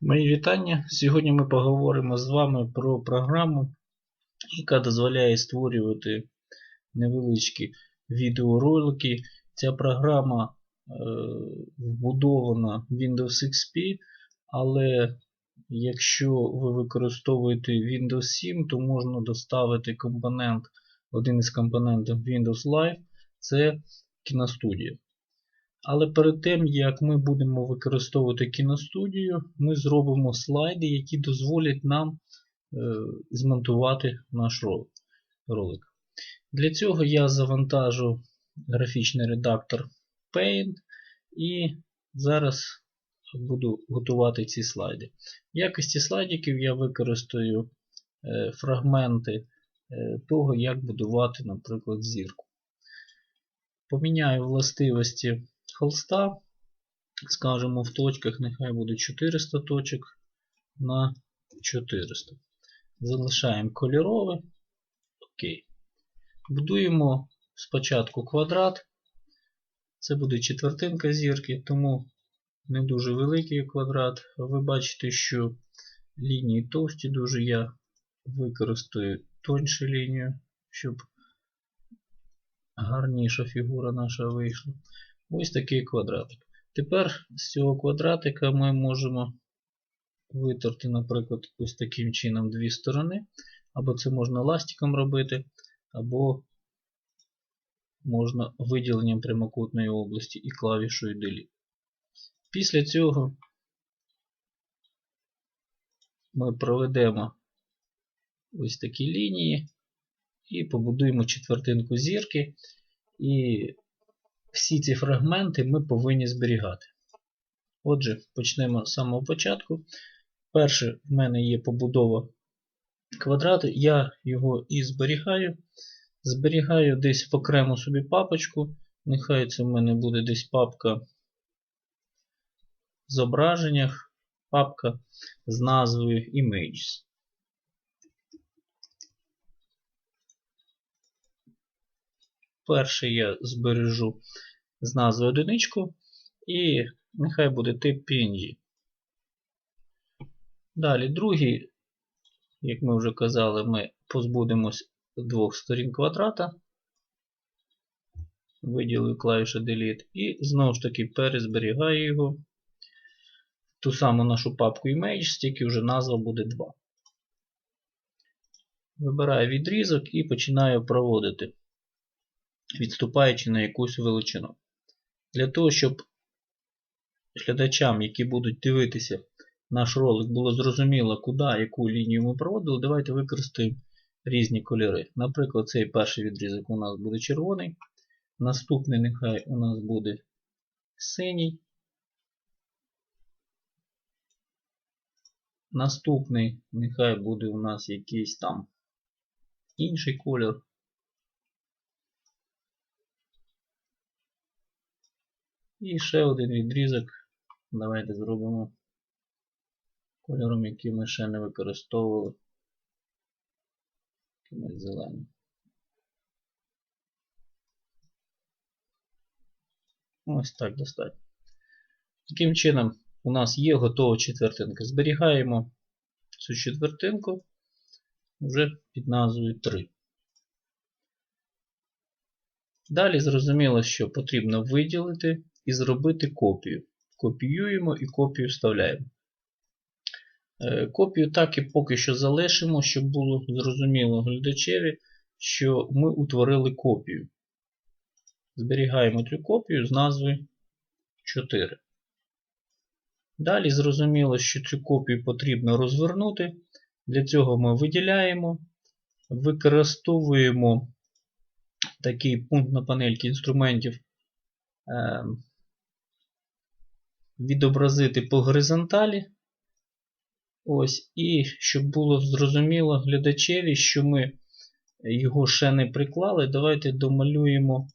Мої вітання. Сьогодні ми поговоримо з вами про програму, яка дозволяє створювати невеличкі відеоролики. Ця програма е, вбудована в Windows XP, але якщо ви використовуєте Windows 7, то можна доставити компонент, один із компонентів Windows Live це кіностудія. Але перед тим, як ми будемо використовувати кіностудію, ми зробимо слайди, які дозволять нам е, змонтувати наш ролик. Для цього я завантажу графічний редактор Paint і зараз буду готувати ці слайди. В якості слайдиків я використаю е, фрагменти е, того, як будувати, наприклад, зірку. Поміняю властивості холста, скажемо в точках, нехай буде 400 точок на 400. Залишаємо кольорове. Окей. Будуємо спочатку квадрат. Це буде четвертинка зірки, тому не дуже великий квадрат. Ви бачите, що лінії товсті дуже я використаю тоньшу лінію, щоб гарніша фігура наша вийшла. Ось такий квадратик. Тепер з цього квадратика ми можемо витерти, наприклад, ось таким чином дві сторони. Або це можна ластиком робити, або можна виділенням прямокутної області і клавішою Delete. Після цього ми проведемо ось такі лінії і побудуємо четвертинку зірки. І всі ці фрагменти ми повинні зберігати. Отже, почнемо з самого початку. Перше, в мене є побудова квадрату, я його і зберігаю. Зберігаю десь в окрему собі папочку. Нехай це в мене буде десь папка в зображеннях, папка з назвою Images. Перший я збережу з назвою одиничку і нехай буде тип PNG. Далі, другий, як ми вже казали, ми позбудемось двох сторін квадрата. Виділю клавішу Delete і знову ж таки перезберігаю його в ту саму нашу папку Image, тільки вже назва буде 2. Вибираю відрізок і починаю проводити відступаючи на якусь величину. Для того, щоб глядачам, які будуть дивитися наш ролик, було зрозуміло, куди яку лінію ми проводили, давайте використаємо різні кольори. Наприклад, цей перший відрізок у нас буде червоний. Наступний нехай у нас буде синій. Наступний нехай буде у нас якийсь там інший кольор. І ще один відрізок. Давайте зробимо кольором, який ми ще не використовували. Якимось зеленим. Ось так достатньо. Таким чином, у нас є готова четвертинка. Зберігаємо цю четвертинку вже під назвою 3. Далі зрозуміло, що потрібно виділити і зробити копію. Копіюємо і копію вставляємо. Е, копію так і поки що залишимо, щоб було зрозуміло глядачеві, що ми утворили копію. Зберігаємо цю копію з назвою 4. Далі зрозуміло, що цю копію потрібно розвернути. Для цього ми виділяємо, використовуємо такий пункт на панельці інструментів ем, відобразити по горизонталі. Ось, І щоб було зрозуміло глядачеві, що ми його ще не приклали, давайте домалюємо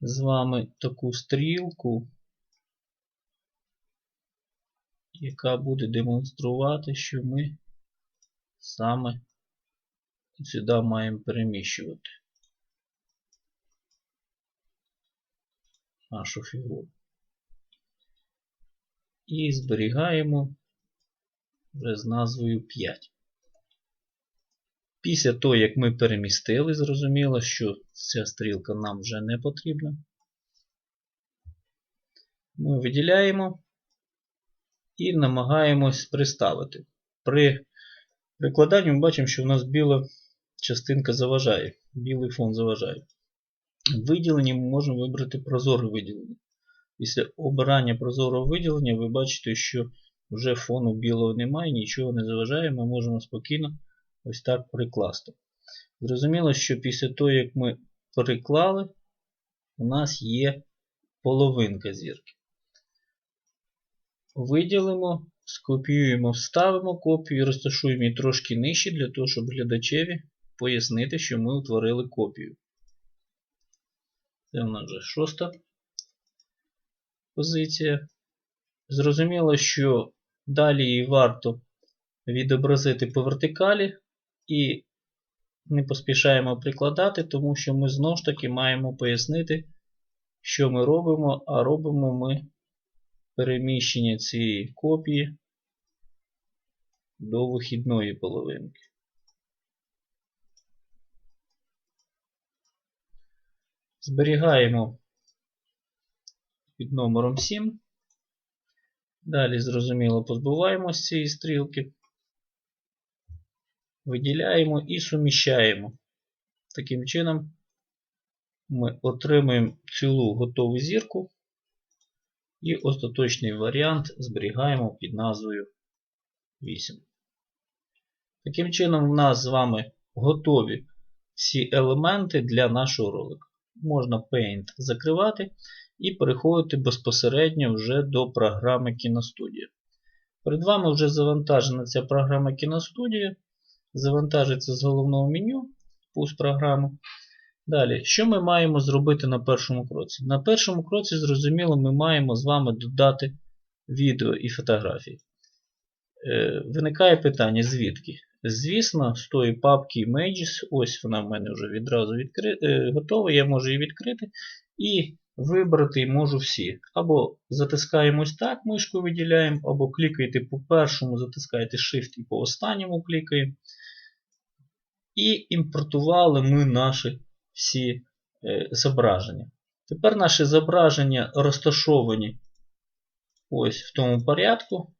з вами таку стрілку, яка буде демонструвати, що ми саме сюди маємо переміщувати нашу фігуру і зберігаємо вже з назвою 5. Після того, як ми перемістили, зрозуміло, що ця стрілка нам вже не потрібна. Ми виділяємо і намагаємось приставити. При прикладанні ми бачимо, що в нас біла частинка заважає, білий фон заважає. В ми можемо вибрати прозоре виділення. Після обирання прозорого виділення ви бачите, що вже фону білого немає, нічого не заважає, ми можемо спокійно ось так прикласти. Зрозуміло, що після того, як ми переклали, у нас є половинка зірки. Виділимо, скопіюємо, вставимо копію розташуємо її трошки нижче, для того, щоб глядачеві пояснити, що ми утворили копію. Це в нас вже шоста позиція. Зрозуміло, що далі її варто відобразити по вертикалі і не поспішаємо прикладати, тому що ми знову ж таки маємо пояснити, що ми робимо, а робимо ми переміщення цієї копії до вихідної половинки. Зберігаємо під номером 7. Далі, зрозуміло, позбуваємося цієї стрілки. Виділяємо і суміщаємо. Таким чином ми отримуємо цілу готову зірку. І остаточний варіант зберігаємо під назвою 8. Таким чином, в нас з вами готові всі елементи для нашого ролика. Можна Paint закривати і переходити безпосередньо вже до програми Кіностудія. Перед вами вже завантажена ця програма Кіностудія. Завантажиться з головного меню пусть програму. Далі, що ми маємо зробити на першому кроці? На першому кроці, зрозуміло, ми маємо з вами додати відео і фотографії. Е, виникає питання, звідки? Звісно, з тої папки Images, ось вона в мене вже відразу відкри... е, готова, я можу її відкрити і вибрати можу всі. Або затискаємо ось так, мишкою виділяємо, або клікаєте по першому, затискаєте Shift і по останньому клікаємо. І імпортували ми наші всі е, зображення. Тепер наші зображення розташовані ось в тому порядку,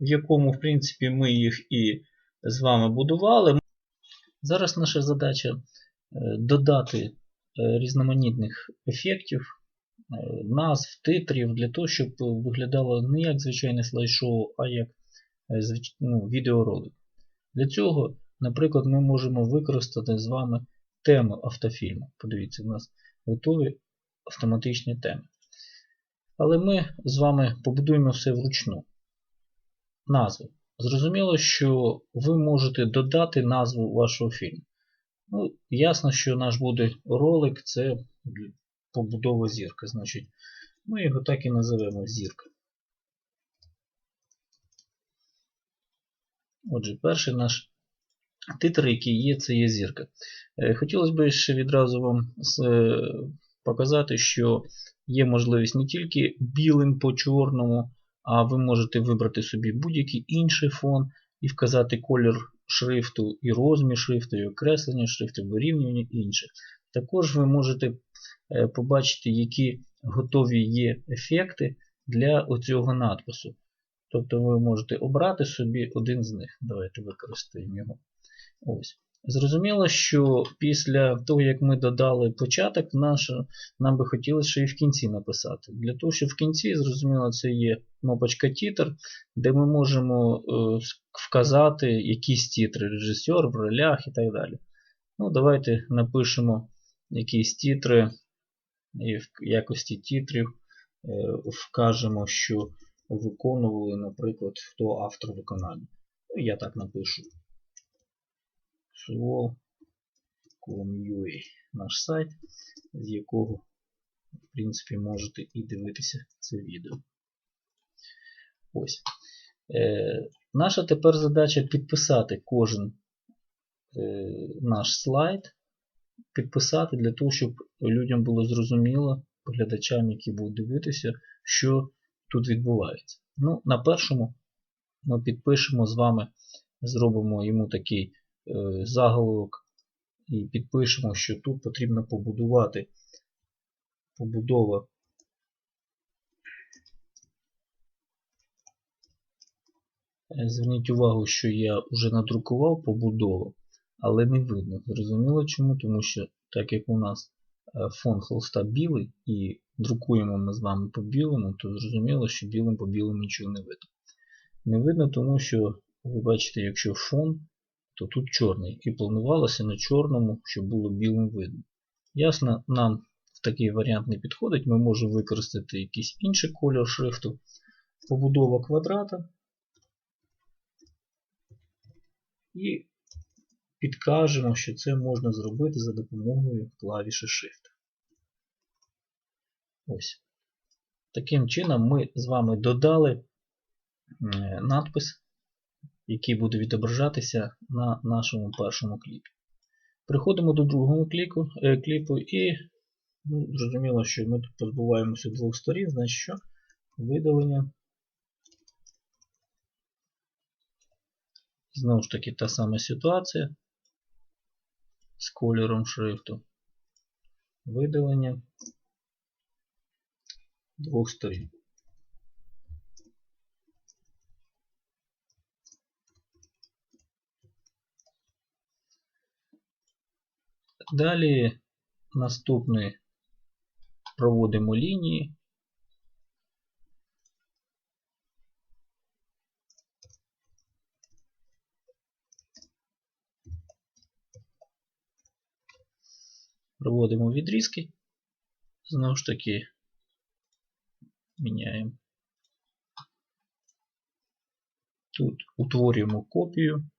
в якому, в принципі, ми їх і з вами будували. Зараз наша задача е, додати е, різноманітних ефектів, назв, титрів, для того, щоб виглядало не як звичайне слайд-шоу, а як е, ну, відеоролик. Для цього, наприклад, ми можемо використати з вами теми автофільму. Подивіться, у нас готові автоматичні теми. Але ми з вами побудуємо все вручну. Назви. Зрозуміло, що ви можете додати назву вашого фільму. Ну, Ясно, що наш буде ролик це побудова зірки. Значить, Ми його так і називемо зірка. Отже, перший наш титр, який є, це є зірка. Хотілося б ще відразу вам показати, що є можливість не тільки білим по чорному, а ви можете вибрати собі будь-який інший фон і вказати колір шрифту, і розмір шрифту, і окреслення шрифту, вирівнювання і інше. Також ви можете побачити, які готові є ефекти для оцього надпису. Тобто ви можете обрати собі один з них. Давайте використаємо його. Ось. Зрозуміло, що після того, як ми додали початок, наш, нам би хотілося ще і в кінці написати. Для того, щоб в кінці, зрозуміло, це є кнопочка титр, де ми можемо е, вказати якісь титри, режисер в ролях і так далі. Ну, Давайте напишемо якісь титри і в якості титрів е, вкажемо, що виконували, наприклад, хто автор виконання. Я так напишу. Swall.com.ua наш сайт, з якого, в принципі, можете і дивитися це відео. Ось. Е, Наша тепер задача підписати кожен е, наш слайд, підписати для того, щоб людям було зрозуміло, глядачам, які будуть дивитися, що тут відбувається. Ну, На першому ми підпишемо з вами, зробимо йому такий е, заголовок і підпишемо, що тут потрібно побудувати. Побудова. Е, Зверніть увагу, що я вже надрукував побудову, але не видно. Зрозуміло чому? Тому що, так як у нас е, фон холста білий і друкуємо ми з вами по білому, то зрозуміло, що білим по білому нічого не видно. Не видно, тому що ви бачите, якщо фон, то тут чорний. І планувалося на чорному, щоб було білим видно. Ясно, нам в такий варіант не підходить. Ми можемо використати якийсь інший кольор шрифту. Побудова квадрата. І підкажемо, що це можна зробити за допомогою клавіші Shift. Ось. Таким чином ми з вами додали надпис, який буде відображатися на нашому першому кліпі. Приходимо до другого кліку, е, кліпу і ну, зрозуміло, що ми тут позбуваємося двох сторін, значить що? Видалення. Знову ж таки та сама ситуація з кольором шрифту. Видалення двох сторін. Далі наступний проводимо лінії. Проводимо відрізки. Знову ж таки міняємо. Тут утворюємо копію.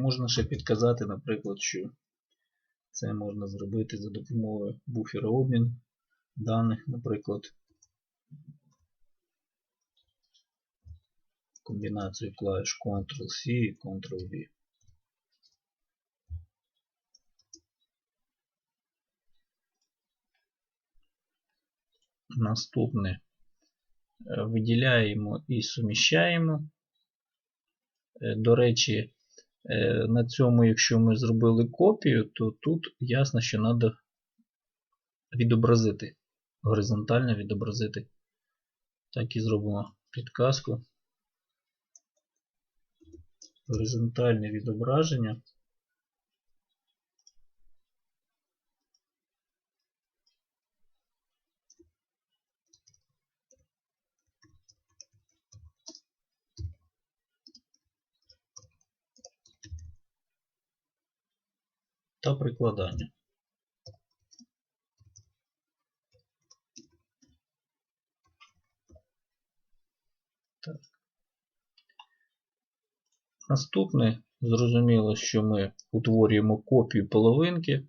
Можна ще підказати, наприклад, що це можна зробити за допомогою буфера обмін даних, наприклад, комбінацію клавіш Ctrl-C і Ctrl-V. Наступне виділяємо і суміщаємо. До речі, на цьому, якщо ми зробили копію, то тут ясно, що треба відобразити, горизонтально відобразити. Так і зробимо підказку. Горизонтальне відображення. Та прикладання. Так. Наступне, зрозуміло, що ми утворюємо копію половинки.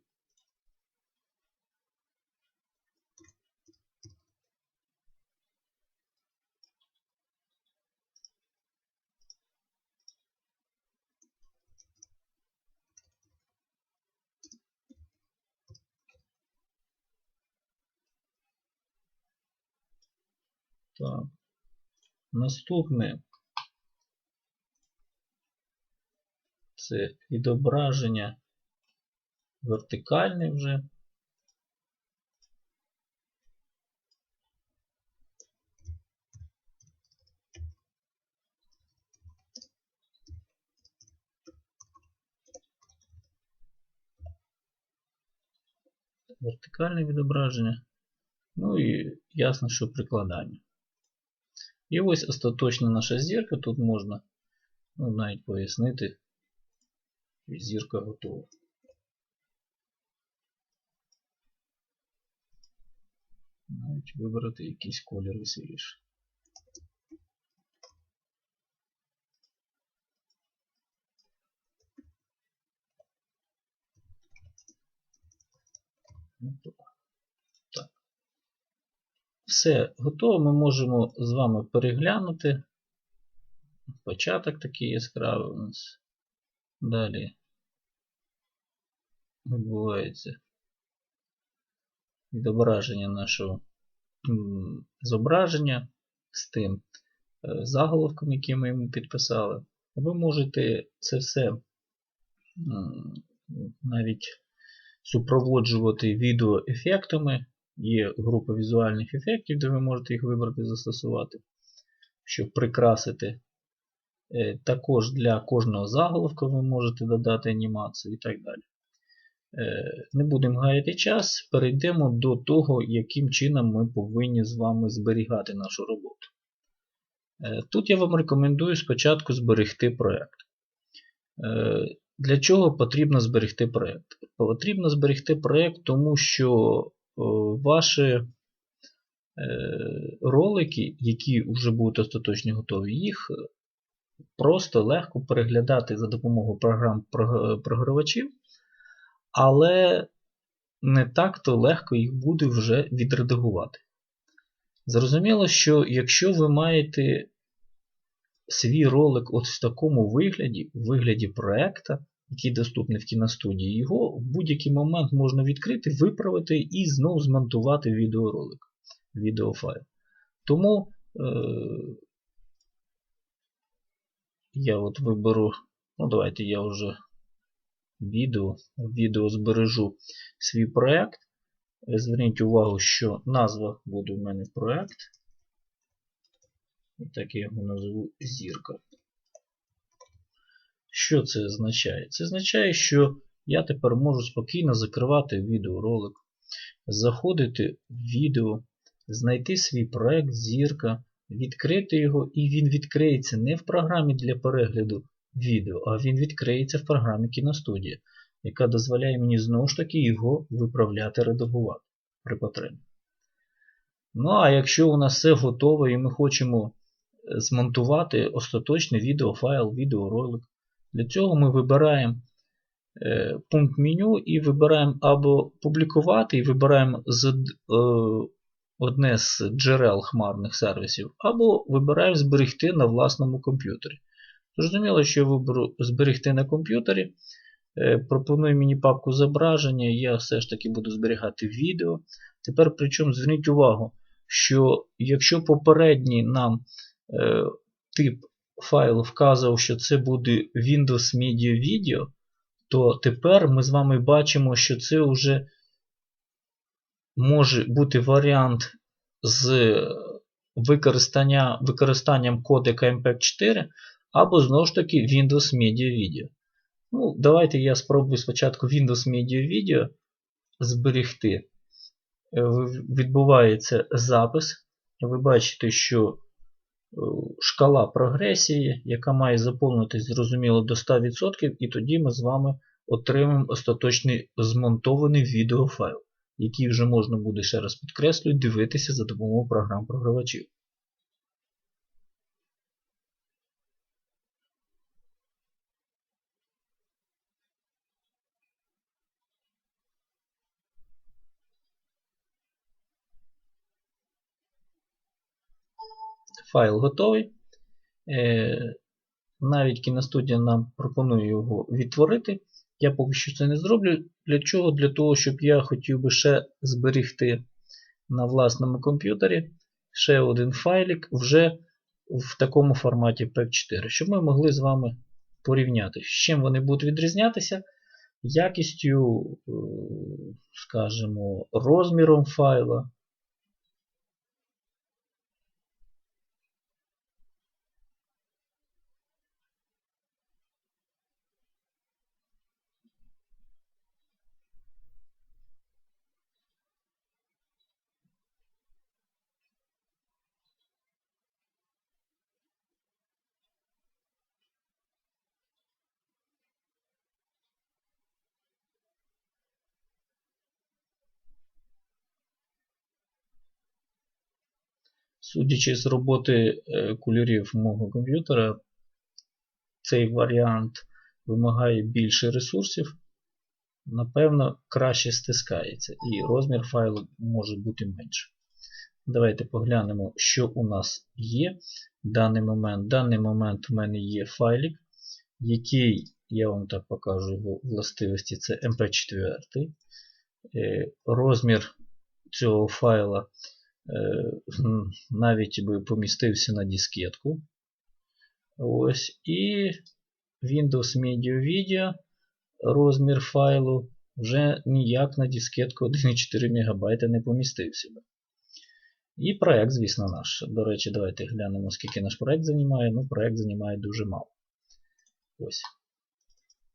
Так. Наступне це відображення вертикальне вже. Вертикальне відображення. Ну і ясно, що прикладання. І ось остаточна наша зірка. Тут можна ну, навіть пояснити, зірка готова. Навіть вибрати якийсь колір веселіше. Готово. Все готово. Ми можемо з вами переглянути. Початок такий яскравий у нас. Далі відбувається відображення нашого зображення з тим е, заголовком, який ми йому підписали. Ви можете це все навіть супроводжувати відеоефектами. Є група візуальних ефектів, де ви можете їх вибрати і застосувати, щоб прикрасити. Е, також для кожного заголовка ви можете додати анімацію і так далі. Е, не будемо гаяти час, перейдемо до того, яким чином ми повинні з вами зберігати нашу роботу. Е, тут я вам рекомендую спочатку зберегти проєкт. Для чого потрібно зберегти проєкт? Потрібно зберегти проєкт, тому що ваші ролики, які вже будуть остаточно готові, їх просто легко переглядати за допомогою програм програвачів, але не так-то легко їх буде вже відредагувати. Зрозуміло, що якщо ви маєте свій ролик от в такому вигляді, в вигляді проекта, який доступний в кіностудії, його в будь-який момент можна відкрити, виправити і знову змонтувати відеоролик, відеофайл. Тому е я от виберу, ну давайте я вже відео, відео збережу свій проєкт. Зверніть увагу, що назва буде в мене проєкт. І так я його назву зірка. Що це означає? Це означає, що я тепер можу спокійно закривати відеоролик, заходити в відео, знайти свій проект зірка, відкрити його, і він відкриється не в програмі для перегляду відео, а він відкриється в програмі кіностудія, яка дозволяє мені знову ж таки його виправляти, редагувати при потребі. Ну, а якщо у нас все готове і ми хочемо змонтувати остаточний відеофайл, відеоролик, для цього ми вибираємо е, пункт меню і вибираємо або публікувати, і вибираємо з, е, одне з джерел хмарних сервісів, або вибираємо зберегти на власному комп'ютері. Зрозуміло, що я виберу зберегти на комп'ютері. Е, пропоную мені папку зображення, я все ж таки буду зберігати відео. Тепер, причому, зверніть увагу, що якщо попередній нам тип файл вказував, що це буде Windows Media Video, то тепер ми з вами бачимо, що це вже може бути варіант з використання, використанням кодека MP4 або знову ж таки Windows Media Video. Ну, Давайте я спробую спочатку Windows Media Video зберегти. Е, відбувається запис. Ви бачите, що шкала прогресії, яка має заповнитись зрозуміло до 100%, і тоді ми з вами отримаємо остаточний змонтований відеофайл, який вже можна буде, ще раз підкреслюю, дивитися за допомогою програм програвачів. Файл готовий. Е, навіть кіностудія нам пропонує його відтворити. Я поки що це не зроблю. Для чого? Для того, щоб я хотів би ще зберігти на власному комп'ютері ще один файлик вже в такому форматі PEP4, щоб ми могли з вами порівняти, з чим вони будуть відрізнятися. Якістю, е, скажімо, розміром файла, Судячи з роботи е, кольорів мого комп'ютера, цей варіант вимагає більше ресурсів, напевно, краще стискається, і розмір файлу може бути менше. Давайте поглянемо, що у нас є в даний момент. В даний момент у мене є файлик, який, я вам так покажу його властивості, це MP4. Е, Розмір цього файла навіть би помістився на дискетку. Ось. І Windows Media Video розмір файлу вже ніяк на дискетку 1,4 МБ не помістився би. І проект, звісно, наш. До речі, давайте глянемо, скільки наш проект займає. Ну, проект займає дуже мало. Ось.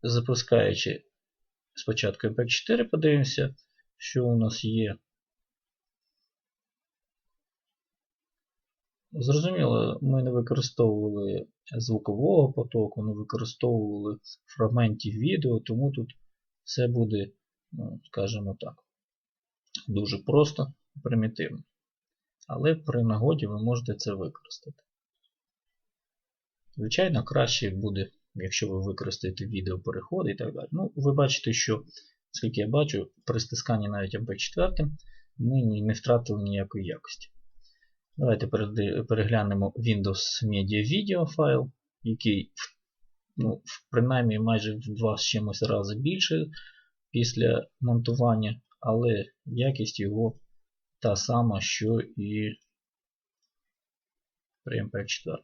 Запускаючи спочатку MP4, подивимося, що у нас є. Зрозуміло, ми не використовували звукового потоку, не використовували фрагментів відео, тому тут все буде, ну, скажімо так, дуже просто примітивно. Але при нагоді ви можете це використати. Звичайно, краще буде, якщо ви використаєте відеопереходи і так далі. Ну, ви бачите, що, оскільки я бачу, при стисканні навіть MP4 ми не втратили ніякої якості. Давайте переглянемо Windows Media Video файл, який ну, принаймні майже в два з чимось рази більше після монтування, але якість його та сама, що і при MP4.